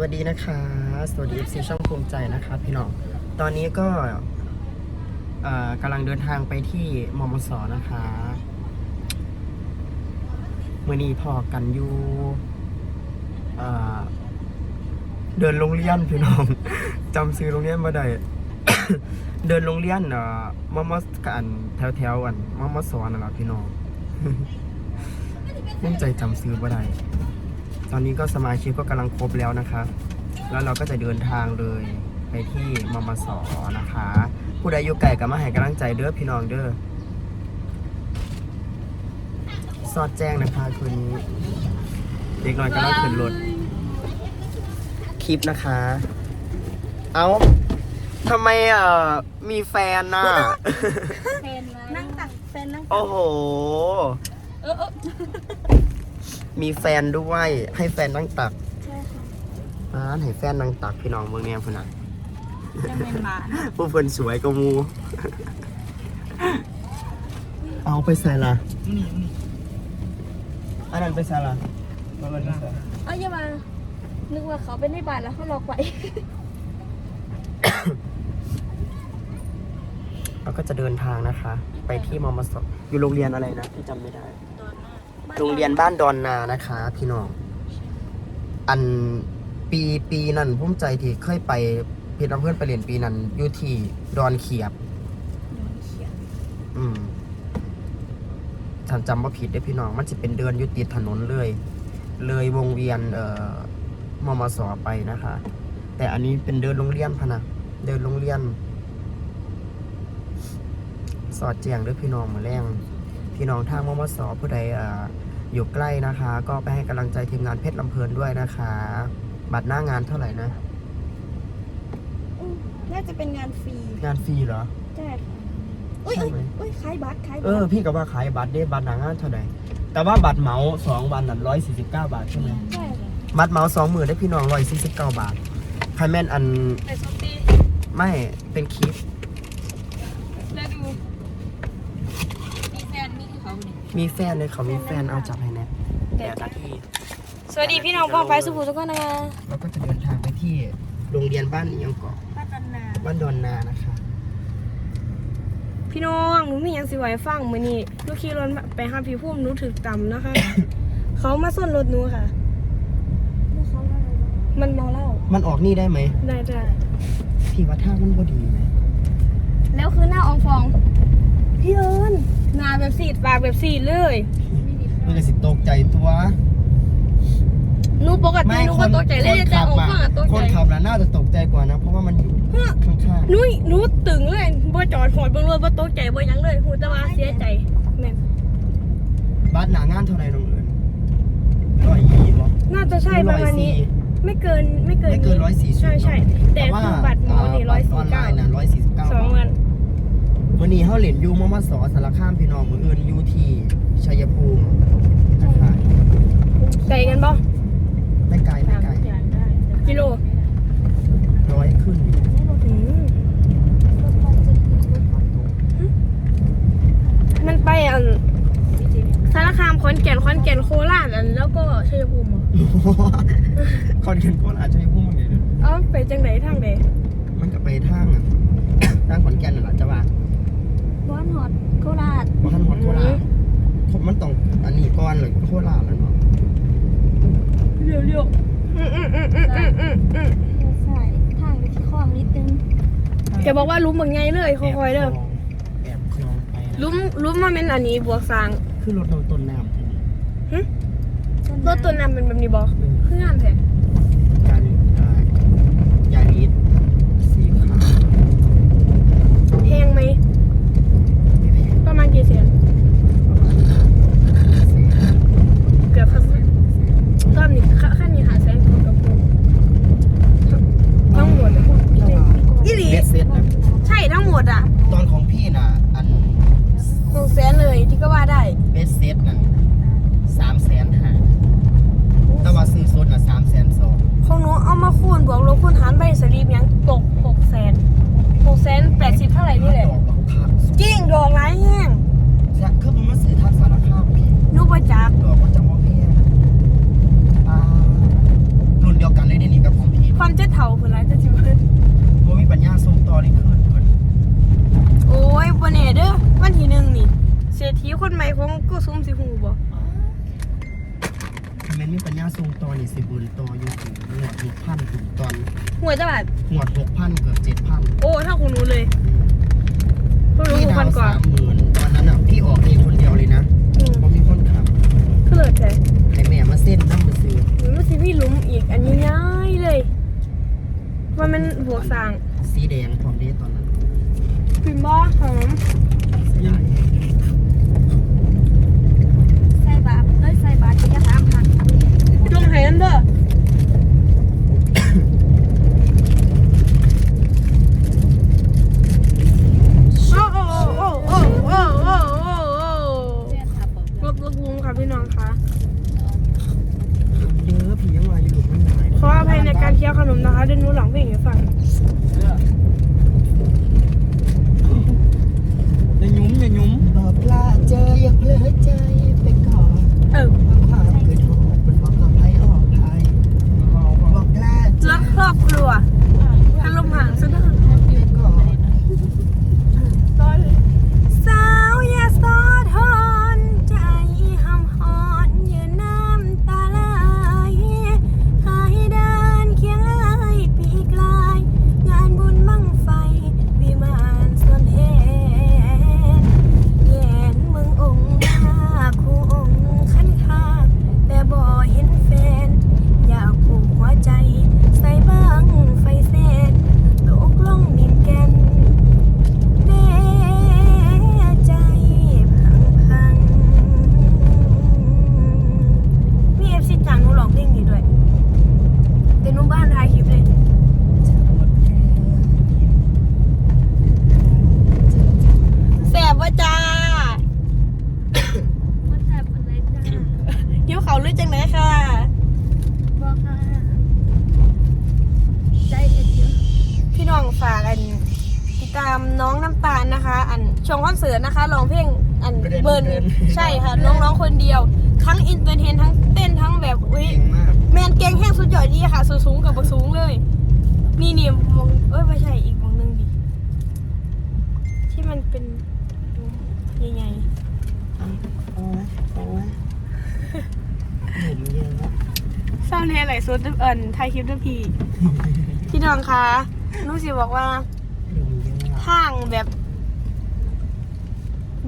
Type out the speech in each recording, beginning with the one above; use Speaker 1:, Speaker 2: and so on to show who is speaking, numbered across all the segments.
Speaker 1: วัสดีนะคะ สวัสดี FC ช่องภูมิใจนะคะพี่น้อง ตอนนี้ก็เอ่อกำลังเดินทางไปที่มมสนะคะเมื่อนี้พอกันอยู่เอ่อเดินโรงเรียนพี่น้องจำซื้อโรงเรียนมาได้เดินโรงเรียนเอ่อมมสกันแถวแถวๆอันมมสนั่นแหละพี่น้องภูมิใจจำซื้อมาได้ ตอนนี้ก็สมาชิกก็กำลังครบแล้วนะคะแล้วเราก็จะเดินทางเลยไปที่มมสนะคะ ผู้ใดอยู่ไก่กับมาให้กำลังใจเด้อพี่น้องเด้อสอดแจ้งนะคะคืนนี้เด็กน้อยกำลังขึ้นรถคลิปนะคะ เอาทำไมเอ่อมีแฟนน่ะ
Speaker 2: แฟนมา
Speaker 3: นั่งตักแฟนนั่ง
Speaker 1: โอ้โห
Speaker 2: เออเออ
Speaker 1: มีแฟนด้วยให้แฟนนั่งตัก
Speaker 2: ใช่ค่ะ
Speaker 1: อ่าให้แฟนนั่งตักพี่น้องเมืองเนียพุ่นน่ะ
Speaker 3: จะเป็นหมา
Speaker 1: ผู้เพิ่นสวยก็มู เอาไปใส่ละอันนั้นไปใส่ละเอาไปใส่
Speaker 2: เอาอย่ามา นึกว่าเขาเป็นในบ้านแล้วเขาล็อกไว้
Speaker 1: เราก็จะเดินทางนะคะ ไปที่มมสอยู่โรงเรียนอะไรนะที่จำไม่ได้ โรงเรียนบ้านดอนนานะคะ พี่น้อง อันปีปีนั้นภูมิใจที่เคยไปพี่น้ำเพื่อนไปเรียนปีนั้นอยู่ที่ดอนเขียบ อืมฉันจำว่าผิดได้อพี่น้อง มันจะเป็นเดินอยุติดถนนเลย เลยวงเวียน เอ่อมมสไปนะคะ แต่อันนี้เป็นเดินโรงเรียนพะนะเดินโรงเรียน สอดแจงด้วยพี่น้องมาแรง พี่น้องทางมมสผู้ใดเอ่ออยู่ใกล้นะคะ ก็ไปให้กำลังใจทีมงานเพชรลำเพลินด้วยนะคะ บัตรหน้างานเท่าไหร่นะ
Speaker 3: อืมน่าจะเป็นงานฟรี
Speaker 1: งานฟรีเหรอ
Speaker 3: ใช่ค่ะอุ้ย
Speaker 1: ใช่
Speaker 3: อุ้ย
Speaker 1: ไหม
Speaker 3: อุ้ยขายบัตรขาย
Speaker 1: เอ
Speaker 3: บัต
Speaker 1: อ
Speaker 3: ร
Speaker 1: พี่ก็ว่าขายบัตรได้บัตรหนางานเท่าไหร่ แต่ว่าบัตรเหมาสองวันนั้นร้อยสี่สิบเก้าบาทใช่ไหม
Speaker 3: ใช่ค่ะ
Speaker 1: บัตรเหมาสองหมื่นได้พี่น้องร้อยสี่สิบเก้าบาทใครแม่นอัน
Speaker 2: ไปช้อปปี้
Speaker 1: ไม่เป็นคลิป
Speaker 2: แล้วดู มีแฟนมีเขาเนี่ย
Speaker 1: มีแฟนเลยเขามีแฟนเอาจับให้แน่แปดนาที
Speaker 2: สวัสดีพี่น้องป้องไปสุภูทุกคนนะคะ
Speaker 1: แล้วก็จะเดินทางไปที่โรงเรียนบ้านอิหยังเกาะ
Speaker 3: ป้าตันนา
Speaker 1: บ้านดอนนานะคะ
Speaker 4: พี่น้องหนูมีหยังสิไหวฟังมื้อนี้ลูกขี่รถไปหาพี่พุ่มหนูถึกต่ำนะคะ เขามาส้นรถหนูค่ะ
Speaker 3: ลูกเขาว่าอะไรบ้าง
Speaker 4: มันเมาเหล้า
Speaker 1: มันออกนี่ได้ไหม
Speaker 4: ได้จ้ะ
Speaker 1: พี่ว่าท่ามันพอดีไหม
Speaker 2: แล้วคือหน้าอองฟอง
Speaker 4: พี่เอิญ หนาแบบสีดปากแบบสีดเลย
Speaker 1: มันก็สิตกใจตัว
Speaker 4: หนูปกติหนูก็ตกใจเลยแต่อองฟังอะตก
Speaker 1: ค
Speaker 4: ใจ
Speaker 1: นขับน่ะน่าจะตกใจกว่านะ เพราะว่ามันอยู่ข้าง
Speaker 4: หนูหนูตึงเลยบ่จอดหอดเบิ่งรถบ่ตกใจบ่หยังเลยหูแต่ว่าเสียใจแม่น
Speaker 1: ๆบัตรหนางานเท่าไหร่โรงเรียนร้อยยี่หรอ
Speaker 4: น่าจะใช่ประมาณนี้ ไม่เกินไม่เกิน
Speaker 1: ไม่เกินร้อยสี่สิบ
Speaker 4: ใช่ใช่แต่คือบัตรหมอนี่
Speaker 1: อ
Speaker 4: ร้อย
Speaker 1: อ
Speaker 4: สี่
Speaker 1: อนไล
Speaker 4: เก้า
Speaker 1: น์น่ะร้อยสี่สิบเก้า
Speaker 4: สองวัน
Speaker 1: วันนี้เขาเหรียญยูมอมาสอสารคามพี่น้องมืออื่นอยูที่ชัยภูมินะคะ
Speaker 4: ไกลกันบ่
Speaker 1: ไม่ไกลไม่ไกล
Speaker 4: กิโล
Speaker 1: ร้อยขึ้นอยู่
Speaker 4: อืมมันไปอันสารคามขอนแก่นขอนแก่นโคราชอันแล้วก็ชัยภูมิเหรอ
Speaker 1: คอนเทนต์โคราชชัยภูมิมันไงเนี่ย
Speaker 4: เอ้าไปจังไหนทางใด
Speaker 1: มันก็ไปทางอะทางขอนแก่นน่ะหรอจะว่า
Speaker 3: บ้านฮอตโคราช
Speaker 1: ว่าขันหอดโคราชผมมันต้องอันนี้ก้อนเลยโคราชแล้วเนาะ
Speaker 4: เร็วเร็วอืมอืมอืมอืมอืมอืมอืม
Speaker 3: ใช่ทางไปที่คลองนิดนึง
Speaker 4: จะบอกว่าลุ้มเหมือนไงเลยค่อยๆเด้อ
Speaker 1: แอบคลองไปนะ
Speaker 4: ลุ้มลุ้มมาเป็นอันนี้บวกสร้าง
Speaker 1: คือรถเราต้นน้ำใช่ไหม
Speaker 4: รถตัวนำเป็นแบบนี้บอ
Speaker 1: เออ
Speaker 4: เพื่อนแท้
Speaker 1: ยาลิสอ่ายาลิสสีขาว
Speaker 4: แพงไหม
Speaker 1: ไม่แพง
Speaker 4: ประมาณกี่แสน
Speaker 1: ประมาณสี่
Speaker 4: เกือบพันตอนนี้ค่าค่านี้หาแสนกว่ากับกูทั้งหมดอะอีหลี
Speaker 1: เบสเซ็ตนะ
Speaker 4: ใช่ทั้งหมดอะ
Speaker 1: ตอนของพี่น่ะ อัน
Speaker 4: หนึ่งแสนเลยที่ก็ว่าได้
Speaker 1: เบสเซ็ตนั่นสามแสนห้าแต่ว่าซื้อสดน่ะสามแสนสอง
Speaker 4: ของหนูเอามาคูณบวกลบคูณหารใบสลีปยังตกหกแสนหกแสนแปดสิบเท่าไหร่นี่แหละ
Speaker 1: ดอกบักคัก
Speaker 4: จริงดอกร้ายแห้ง
Speaker 1: จะคือมันมาซื้อทักสารคามพี่
Speaker 4: หนูประจัก
Speaker 1: ดอกก็จะว่าแพงอ่ารุ่นเดียวกันเลยเดี๋ยวนี้กับของ
Speaker 4: จะเถาคนละจะจิบเพิ่น
Speaker 1: บ่มีปัญญาส่งต่อนี่คืนเพิ่น
Speaker 4: โอ้ยบนเนเด้อวันที่หนึ่งนี่ เศรษฐีคนใหม่ของกูซุ้มสิหูบ่
Speaker 1: ถ้า แม่นมีปัญญาส่งต่อนี่สิบุญต่ออยู่ถึงหวด6,000ถึงตอน
Speaker 4: หัวจะบาด
Speaker 1: หวด6,000เกือบ7,000
Speaker 4: โอ้ถ้าคุณรู้เลยคุณรู้
Speaker 1: พี่
Speaker 4: หก
Speaker 1: ดา
Speaker 4: พัน
Speaker 1: ว
Speaker 4: กว่า
Speaker 1: สามหมื่นตอนนั้นอะพี่ออกเองคนเดียวเลยนะ
Speaker 4: อืม
Speaker 1: เพราะมีคนขับ
Speaker 4: ก็เลยใจ
Speaker 1: ให้แม่มาเส้นน้ำมือซื้อ
Speaker 4: มันไม่สิพี่หลุมอีกอันนี้ง่ายเลย ว่ามันบวกสร้าง
Speaker 1: สีแดงพร้อมเดตอนนั้น
Speaker 4: พิมพ์บ่หอม
Speaker 1: สีแดง
Speaker 3: ใส่บาทเอ้ยใส่บาทจะสามพัน
Speaker 4: จงใ连的。 องน้ำตาลนะคะ
Speaker 3: อั
Speaker 4: นช่วงคอนเสิร์ตนะคะร้องเพลงอันเบิร์นใช่ค่ะ น้องๆคนเดียว ทั้งอินเตอร์เทนทั้งเต้นทั้งแบบอุ้ย
Speaker 1: เก่งมาก
Speaker 4: แมนเก่งแห้งสุดยอดดีค่ะสูงสูงกับบสูงเลย นี่นี่มองเอ้ยไม่ใช่อีกมองหนึงดิที่มันเป็นใหญ่
Speaker 1: โอ้ยโอ้ยเห็นเยอะแล้ว
Speaker 4: ๆเศร้าแน่ไหลสุดเอินไทยคลิปด้วยพี่พี่น้องคะนุสิบอกว่า ทางแบบ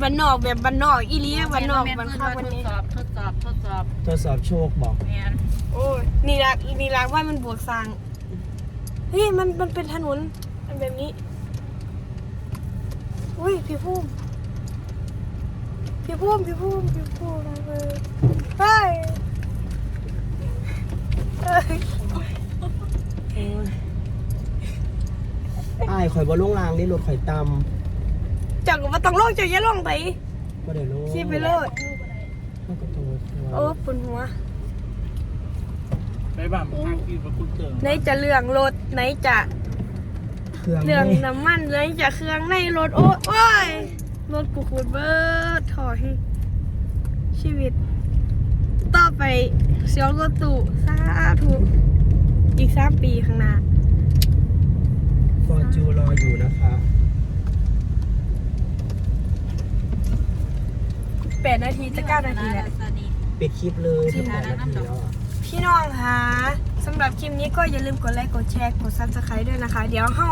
Speaker 4: บ้านนอกแบบบ้านนอกอีหลีบ้านนอกบ้านข้างวันนี้
Speaker 2: ทดสอบทดสอบทดสอบ
Speaker 1: ทดสอบโชคบอก
Speaker 2: แม่น
Speaker 4: โอ้ยนี่ละนี่ละว่ามันบวกสร้างเฮ้ยมันมันเป็นถนนมันแบบนี้อุ้ยพี่พุ่มพี่พุ่มพี่พุ่มพี่พุ่มเออไปเอ้ย
Speaker 1: อ้ายข่อยบ่ลงรางนี่รถข่อยต
Speaker 4: จังว่าต้องลงจะอย่าลงไปำ
Speaker 1: บ่ได้ลง
Speaker 4: ขี่ไปเลย
Speaker 1: มันก็โทษ
Speaker 4: โอ้ปวดหัว
Speaker 2: ไปบ้านทางที่พระคุณเติม
Speaker 4: ไหนจะเรื่องรถไหนจะ
Speaker 1: เครื่อง
Speaker 4: เรื่อง
Speaker 1: นี่
Speaker 4: น้ำมันไหนจะเครื่องในรถโอ้ยโอ้ยรถกูขูดเบิดถอยชีวิต ต่อไปเสียวรถตู้สาธุอีกสามปีข้างหน้า
Speaker 1: ฟอร์จูรออยู่นะคะ
Speaker 4: แปดนาทีจะเก้านาทีแล้ว
Speaker 1: ปิดคลิปเลยที่แปดนาทีแล้วอะ
Speaker 4: พี่น้องคะสำหรับคลิปนี้ก็อย่าลืมกดไลค์ กดแชร์ กดซับสไครต์ด้วยนะคะ เดี๋ยวเฮา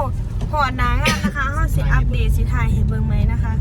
Speaker 4: หอดหนางานนะคะเฮาสิอัปเดตสิถ่ายให้เบิ่งไหมนะคะ